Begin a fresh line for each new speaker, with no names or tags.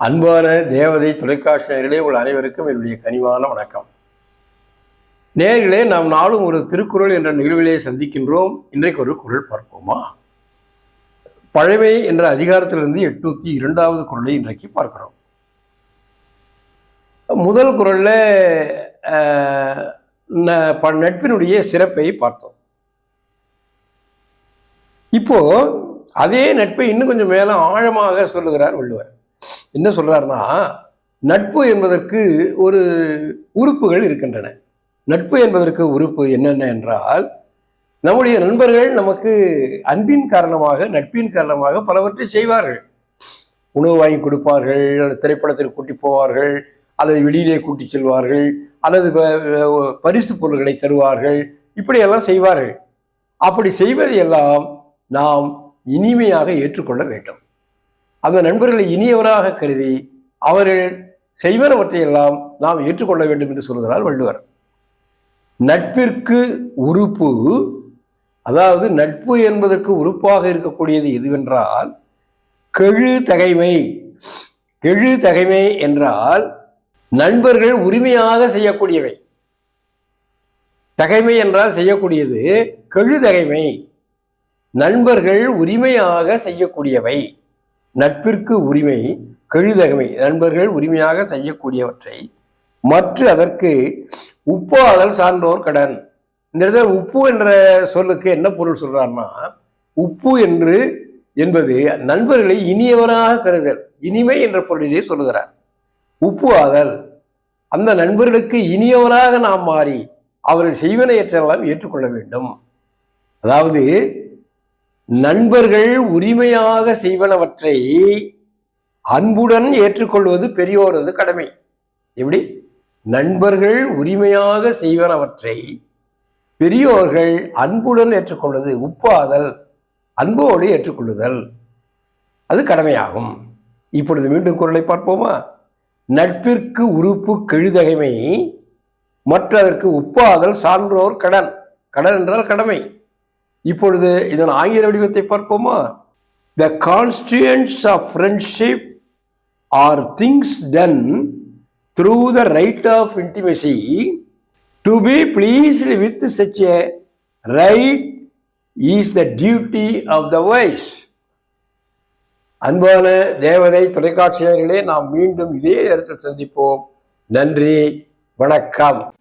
அன்பான தேவதை தொலைக்காட்சி நேர்களே உங்கள் அனைவருக்கும் என்னுடைய கனிவான வணக்கம். நேர்களே நாம் நாளும் ஒரு திருக்குறள் என்ற நிகழ்விலே சந்திக்கின்றோம். இன்றைக்கு ஒரு குரல் பார்ப்போமா? பழமை என்ற அதிகாரத்திலிருந்து எட்நூத்தி இரண்டாவது குரலை இன்றைக்கு பார்க்கிறோம். முதல் குறள்ல ந- ப- நட்பினுடைய சிறப்பை பார்த்தோம். இப்போ அதே நட்பை இன்னும் கொஞ்சம் மேலே ஆழமாக சொல்லுகிறார் வள்ளுவர். என்ன சொல்கிறாருன்னா நட்பு என்பதற்கு ஒரு உறுப்புகள் இருக்கின்றன. நட்பு என்பதற்கு உறுப்பு என்னென்ன என்றால் நம்முடைய நண்பர்கள் நமக்கு அன்பின் காரணமாக நட்பின் காரணமாக பலவற்றை செய்வார்கள். உணவு வாங்கி கொடுப்பார்கள் அல்லது திரைப்படத்திற்கு கூட்டி போவார்கள் அல்லது வெளியிலே கூட்டி செல்வார்கள் அல்லது பரிசு பொருள்களை தருவார்கள் இப்படியெல்லாம் செய்வார்கள். அப்படி செய்வதையெல்லாம் நாம் இனிமையாக ஏற்றுக்கொள்ள வேண்டும். அந்த நண்பர்களை இனியவராக கருதி அவர்கள் செய்வனவற்றையெல்லாம் நாம் ஏற்றுக்கொள்ள வேண்டும் என்று சொல்கிறார் வள்ளுவர். நட்பிற்கு உறுப்பு அதாவது நட்பு என்பதற்கு உறுப்பாக இருக்கக்கூடியது எதுவென்றால் கெழு தகைமை. கெழு தகைமை என்றால் நண்பர்கள் உரிமையாக செய்யக்கூடியவை. தகைமை என்றால் செய்யக்கூடியது கெழு தகைமை. நண்பர்கள் உரிமையாக செய்யக்கூடியவை. நட்பிற்கு உரிமை கெழுதகமை நண்பர்கள் உரிமையாக செய்யக்கூடியவற்றை மற்ற அதற்கு உப்பாளர் சான்றோர் கடன். இந்த இடத்துல உப்பு என்ற சொல்லுக்கு என்ன பொருள் சொல்றாருன்னா உப்பு என்று என்பது நண்பர்களை இனியவராக கருதல் இனிமை என்ற பொருளிலே சொல்லுகிறார். உப்பு ஆதல் அந்த நண்பர்களுக்கு இனியவராக நாம் மாறி அவர்கள் செய்வனையற்றெல்லாம் ஏற்றுக்கொள்ள வேண்டும். அதாவது நண்பர்கள் உரிமையாக செய்வனவற்றை அன்புடன் ஏற்றுக்கொள்வது பெரியோரது கடமை. எப்படி? நண்பர்கள் உரிமையாக செய்வனவற்றை பெரியோர்கள் அன்புடன் ஏற்றுக்கொள்வது உப்பாதல் அன்போடு ஏற்றுக்கொள்ளுதல் அது கடமையாகும். இப்பொழுது மீண்டும் குரலை பார்ப்போமா? நட்பிற்கு உறுப்பு கெழுதகைமை மற்றதற்கு உப்பாதல் சான்றோர் கடன். கடன் என்றால் கடமை. இப்பொழுது இதன் ஆங்கில வடிவத்தை பார்ப்போமா? The constancies of friendship are things done through the right of intimacy to be pleased with such a right is the duty of the wise அன்பான தேவதை தொலைக்காட்சியர்களே நாம் மீண்டும் இதே இடத்தில் சந்திப்போம். நன்றி வணக்கம்.